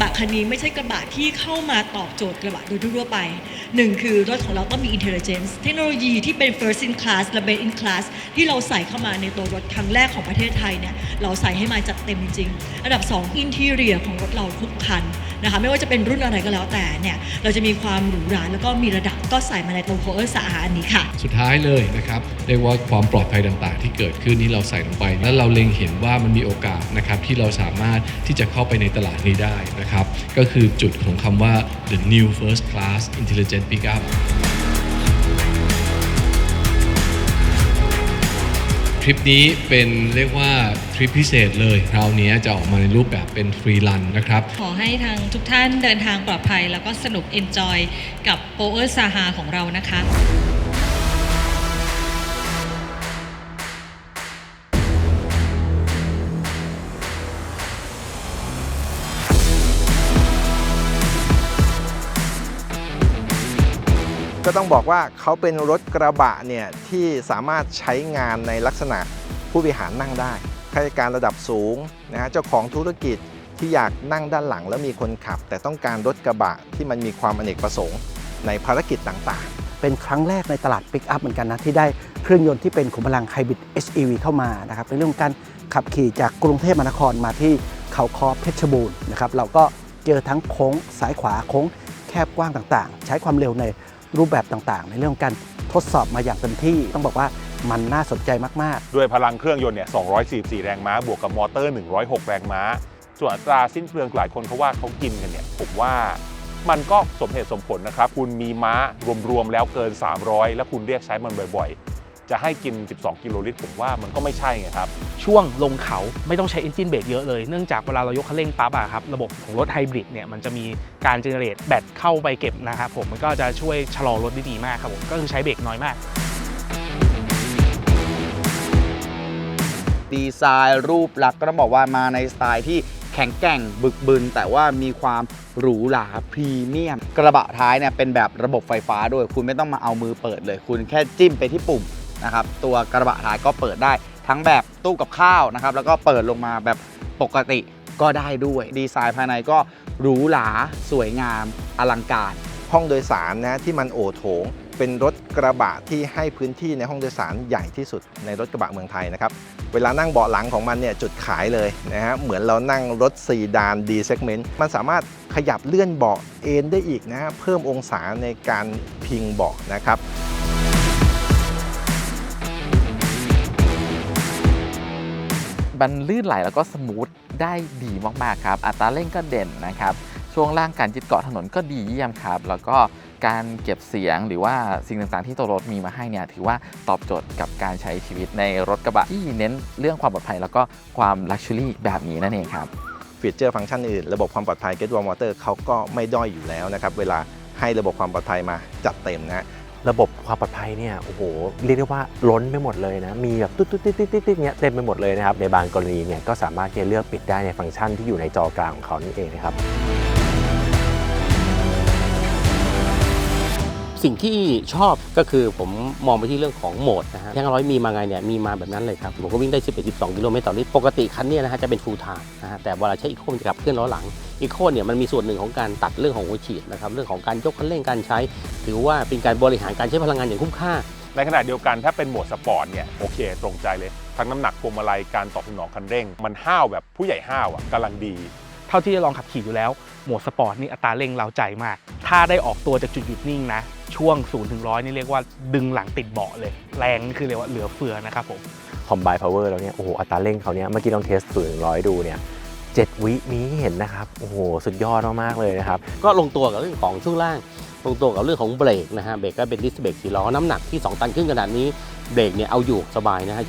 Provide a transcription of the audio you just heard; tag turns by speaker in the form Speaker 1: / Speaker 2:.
Speaker 1: บะคันนี้ไม่ใช่กระบะที่เข้ามาตอบโจทย์กระบะโดยทั่วไปหนึ่งคือรถของเราต้องมี intelligence เทคโนโลยีที่เป็น first in class และ best in class ที่เราใส่เข้ามาในตัวรถครั้งแรกของประเทศไทยเนี่ยเราใส่ให้มาจัดเต็มจริง อันดับ 2 interior ของรถเราทุกคัน นะคะไม่ว่าจะเป็นรุ่นอะไรก็แล้วแต่เนี่ยเราจะมีความหรูหราแล้วก็มีระดับก็ใส่มาในตัวโคเออร์สะอาอันนี้ค่ะ
Speaker 2: สุดท้ายเลยนะครับเรียกว่าความปลอดภัยต่างๆ ที่เกิดขึ้นนี้เราใส่ลงไป แล้วเราเล็งเห็นว่ามันมีโอกาสนะครับที่เราสามารถที่จะเข้าไปในตลาดนี้ได้นะครับก็คือจุดของคำว่า the new first class intelligent pickup ริปนี้เป็นเรียกว่าทริปพิเศษเลย คราวนี้จะออกมาในรูปแบบเป็นฟรีลันนะครับ
Speaker 3: ขอให้ทางทุกท่านเดินทางปลอดภัย แล้วก็สนุกเอนจอยกับโปเออร์ซาฮาของเรานะคะ
Speaker 4: ก็ต้องบอกว่าเขาเป็นรถกระบะเนี่ยที่สามารถใช้งานในลักษณะผู้บริหารนั่งได้ข้าราชการระดับสูงนะฮะเจ้าของธุรกิจที่อยากนั่งด้านหลังแล้วมีคนขับ แต่ต้องการรถกระบะที่มันมีความอเนกประสงค์ในภารกิจต่างๆ
Speaker 5: เป็นครั้งแรกในตลาดปิกอัพเหมือนกันนะ ที่ได้เครื่องยนต์ที่เป็นขุมพลังไฮบริด HEV เข้ามานะครับในเรื่องการขับขี่จากกรุงเทพมหานครมาที่เขาคอเพชรบูรณ์นะครับเราก็เจอทั้งโค้งซ้ายขวาโค้งแคบกว้างต่างๆ ใช้ความเร็วใน รูปแบบต่างๆ ในเรื่องของการทดสอบมาอย่างเต็มที่ต้องบอกว่ามันน่าสนใจมากๆ
Speaker 6: ด้วยพลังเครื่องยนต์เนี่ย 244 แรงม้า บวกกับมอเตอร์ 106 แรงม้า ส่วนอัตราสิ้นเปลืองหลายคนเขาว่าเขากินกันเนี่ย ผมว่ามันก็สมเหตุสมผลนะครับ คุณมีม้ารวมๆแล้วเกิน 300 แล้วคุณเรียกใช้มันบ่อยๆ จะให้กิน 12 กิโลลิตรผมว่ามันก็ไม่ใช่ไงครับ
Speaker 7: ช่วงลงเขาไม่ต้องใช้เอนจินเบรกเยอะเลย เนื่องจากเวลาเรายกคันเร่งปั๊บอะครับ ระบบของรถไฮบริดเนี่ยมันจะมีการเจเนเรตแบตเข้าไปเก็บนะครับผม มันก็จะช่วยชะลอรถได้ดีมากครับผม ก็คือใช้เบรกน้อยมาก
Speaker 8: ดีไซน์รูปลักษณ์ก็ต้องบอกว่ามาในสไตล์ที่แข็งแกร่งบึกบึน แต่ว่ามีความหรูหราพรีเมียม กระบะท้ายเนี่ยเป็นแบบระบบไฟฟ้าด้วย คุณไม่ต้องมาเอามือเปิดเลย คุณแค่จิ้มไปที่ปุ่มนะครับตัวกระบะท้ายก็เปิดได้ ทั้งแบบตู้กับข้าวนะครับแล้วก็เปิดลงมาแบบปกติก็ได้ด้วย ดีไซน์ภายในก็หรูหราสวยงามอลังการ
Speaker 4: ห้องโดยสารนะที่มันโอโถง เป็นรถกระบะที่ให้พื้นที่ในห้องโดยสารใหญ่ที่สุดในรถกระบะเมืองไทยนะครับเวลานั่งเบาะหลังของมันเนี่ยจุดขายเลยนะฮะเหมือนเรานั่งรถซีดาน D segment มันสามารถขยับเลื่อนเบาะเอนได้อีกนะฮะเพิ่มองศาในการพิงเบาะนะครับ
Speaker 9: มันลื่นไหลแล้วก็สมูทได้ดีมากๆครับ อัตราเร่งก็เด่นนะครับ ช่วงล่างการยึดเกาะถนนก็ดีเยี่ยมครับ แล้วก็การเก็บเสียงหรือว่าสิ่งต่างๆที่ตัวรถมีมาให้เนี่ยถือว่าตอบโจทย์กับการใช้ชีวิตในรถกระบะที่เน้นเรื่องความปลอดภัย แล้วก็ความลักชัวรี่แบบนี้นั่นเองครับ
Speaker 4: ฟีเจอร์ฟังก์ชันอื่น ระบบความปลอดภัย Get Warm Water เขาก็ไม่ด้อยอยู่แล้วนะครับ เวลาให้ระบบความปลอดภัยมาจัดเต็มนะฮะ
Speaker 10: ระบบความปลอดภัยเนี่ยโอ้โหเรียกได้ว่าล้นไปหมดเลยนะมีแบบตุ๊ดตุ๊ดติ๊ดติ๊ดติ๊ดเนี้ยเต็มไปหมดเลยนะครับในบางกรณีเนี่ยก็สามารถที่จะเลือกปิดได้ในฟังก์ชันที่อยู่ในจอกลางของเขานี่เองนะครับ
Speaker 11: สิ่งที่ชอบก็คือผมมองไปที่เรื่องของโหมดนะฮะแท่งร้อยมีมาไงเนี่ยมีมาแบบนั้นเลยครับผมก็วิ่งได้ 11 12 กิโลเมตรต่อลิตรปกติคันเนี้นะฮะจะเป็นฟูลไทม์นะฮะแต่เวลาใช้อีโคมันจะขับเคลื่อนล้อหลังอีโคเนี่ยมันมีส่วนหนึ่งของการตัดเรื่องของหัวฉีดนะครับเรื่องของการยกคันเร่งการใช้ ถือว่าเป็นการบริหารการใช้พลังงานอย่างคุ้มค่า
Speaker 6: ในขณะเดียวกันถ้าเป็นโหมดสปอร์ตเนี่ยโอเค ตรงใจเลย ทั้งน้ำหนักพวงมาลัยการตอบสนองคันเร่ง มันห้าวแบบผู้ใหญ่ห้าวอะกำลังดี
Speaker 7: เท่าที่ได้ลองขับขี่อยู่แล้วโหมดสปอร์ตนี่อัตราเร่งเราใจมาก ถ้าได้ออกตัวจากจุดหยุดนิ่งนะ ช่วง0ูนย์ถึงร้อยนี่เรียกว่าดึงหลังติดเบาะเลย แรงนี่คือเรียกว่าเหลือเฟือนะครับผม
Speaker 10: คอมไบพาวเวอร์แล้วเนี่ยโอ้โหอัตราเร่งเขาเนี่ยเมื่อกี้ลองเทสศูนย์ถึงร้อยดูเนี่ยเจ็ดวิมีให้เห็นนะครับโอ้โหสุดยอดมากๆเลยนะครับ
Speaker 11: ก็ลงตัวกับเรื่องของช่วงล่าง ลงตัวกับเรื่องของเบรกนะฮะเบรกก็เป็นดิสเบรกสี่ล้อน้ำหนักที่ 2 ตันครึ่งขนาดนี้เบรกเนี่ยเอาอยู่สบายนะฮะ